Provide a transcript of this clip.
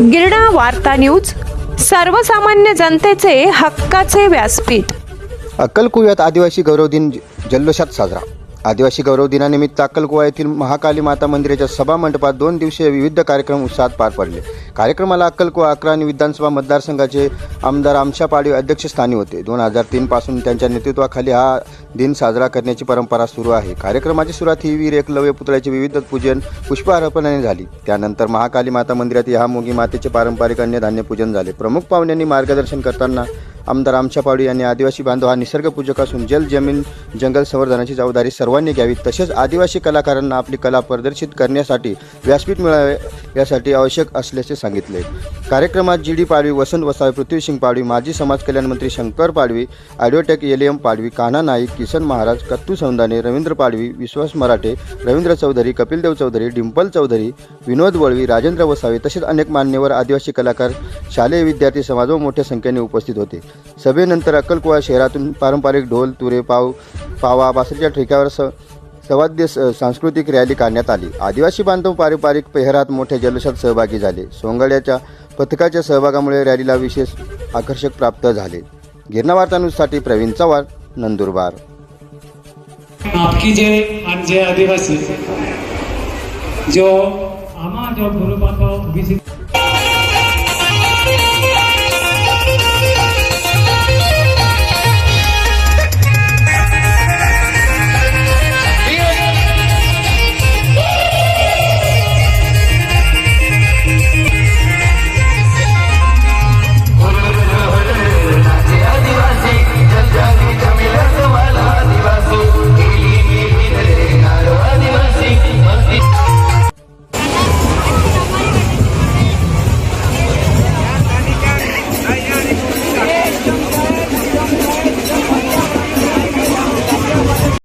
गिरणा वार्ता न्यूज सर्वसामान्य जनतेचे हक्काचे व्यासपीठ. अक्कलकुव्यात आदिवासी गौरव दिन जल्लोषात साजरा. आदिवासी गौरव दिनानिमित्त अक्कलकुवा येथील महाकाली माता मंदिराच्या सभा मंडपात दोन दिवसीय विविध कार्यक्रम उत्साहात पार पडले. कार्यक्रमाला अक्कलकुवा अकरा आणि विधानसभा मतदारसंघाचे आमदार आमशा पाडवी अध्यक्षस्थानी होते. दोन हजार तीनपासून त्यांच्या नेतृत्वाखाली हा दिन साजरा करण्याची परंपरा सुरू आहे. कार्यक्रमाची सुरुवात ही वीर एकलव्य पुतळ्याचे विविध पूजन पुष्पहारपणाने झाली. त्यानंतर महाकाली माता मंदिरात या मोगी मातेचे पारंपरिक अन्नधान्य पूजन झाले. प्रमुख पाहुण्यांनी मार्गदर्शन करताना आमदार आमच्या पाडू यांनी आदिवासी बांधव हा निसर्गपूजक असून जल जमीन जंगल संवर्धनाची जबाबदारी सर्वांनी घ्यावी. तसेच आदिवासी कलाकारांना आपली कला प्रदर्शित करण्यासाठी व्यासपीठ मिळावे यासाठी आवश्यक असल्याचे सांगितले. कार्यक्रमात जी डी पाडवी वसंत वसावे पृथ्वीसिंग पाडवी माजी समाज कल्याण मंत्री Shankar Padvi advocate L M Padvi Kanha Naik Kisan Maharaj Kattu Saundane Ravindra Padvi Vishwas Marathe Ravindra Chaudhari Kapildev Chaudhari Dimple Chaudhari Vinod Valvi Rajendra Vasave तसेच अनेक मान्यवर आदिवासी कलाकार शालेय विद्यार्थी समाज व मोठ्या संख्येने उपस्थित होते. सभेनंतर अक्कलकुवा शहरातून पारंपरिक ढोल तुरे पाव पावा बासरीच्या ठेक्यावर स सवाद्य स- सांस्कृतिक रॅली काढण्यात आली. आदिवासी बांधव पारंपरिक पेहरात मोठ्या जल्लोषात सहभागी झाले. सोंगड्याच्या पथकाच्या सहभागामुळे रॅलीला विशेष आकर्षक प्राप्त झाले. गिरणा वार्तानुसाठी प्रवीण चव्हाण नंदुरबार. आपकी आदिवासी जो आम्हा जो गुरु